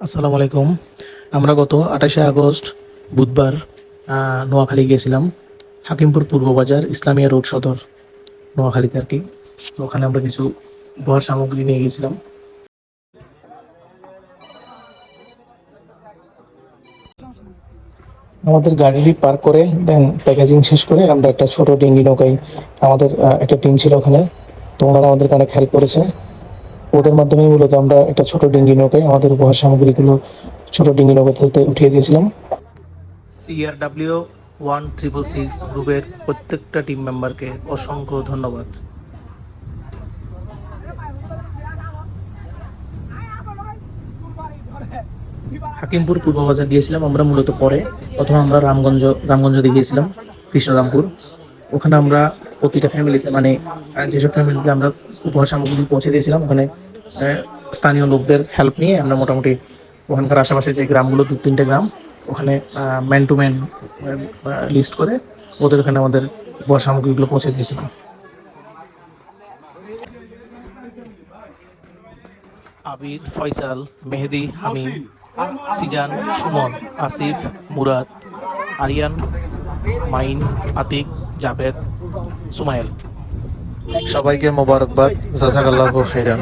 আসসালামু আলাইকুম। আমরা গত আঠাশে আগস্ট বুধবার নোয়াখালী গিয়েছিলাম, হাকিমপুর পূর্ব বাজার ইসলামিয়া রোড সদর, নোয়াখালীতে আর কি। তো ওখানে আমরা কিছু উপহার সামগ্রী নিয়ে গেছিলাম আমাদের গাড়িটি পার্ক করে, দেন প্যাকেজিং শেষ করে আমরা একটা ছোট ডিঙ্গি নৌকায়, আমাদের একটা টিম ছিল ওখানে। তো ওনারা আমাদেরকে অনেক হেল্প করেছে। ওদের মাধ্যমেই মূলত আমরা একটা ছোট ডিঙ্গি নৌকায় আমাদের উপহার সামগ্রীগুলো ছোট ডিঙ্গি নৌকাতে উঠিয়ে দিয়েছিলাম। সিআরডাব্লিউ ওয়ান ট্রিপল সিক্স গ্রুপের প্রত্যেকটা টিম মেম্বারকে অসংখ্য ধন্যবাদ। হাকিমপুর পূর্ব বাজার গিয়েছিলাম আমরা মূলত পরে। প্রথমে আমরা রামগঞ্জ রামগঞ্জ দিয়ে গিয়েছিলাম কৃষ্ণরামপুর। ওখানে আমরা প্রতিটা ফ্যামিলিতে মানে যেসব ফ্যামিলিতে আমরা উপহার সামগ্রী পৌঁছে দিয়েছিলাম। ওখানে স্থানীয় লোকদের হেল্প নিয়ে আমরা মোটামুটি ওখানকার আশেপাশে যে গ্রামগুলো, দু তিনটে গ্রাম, ওখানে ম্যান টু ম্যান লিস্ট করে ওদের ওখানে আমাদের উপহার সামগ্রীগুলো পৌঁছে দিয়েছিলাম। আবির, ফয়সাল, মেহেদি, হামিম, সিজান, সুমন, আসিফ, মুরাদ, আরিয়ান, মাইন, আতিক, জাভেদ, সুমাইল। সবাইকে মোবারকবাদ জাজাকাল্লাহ খেরান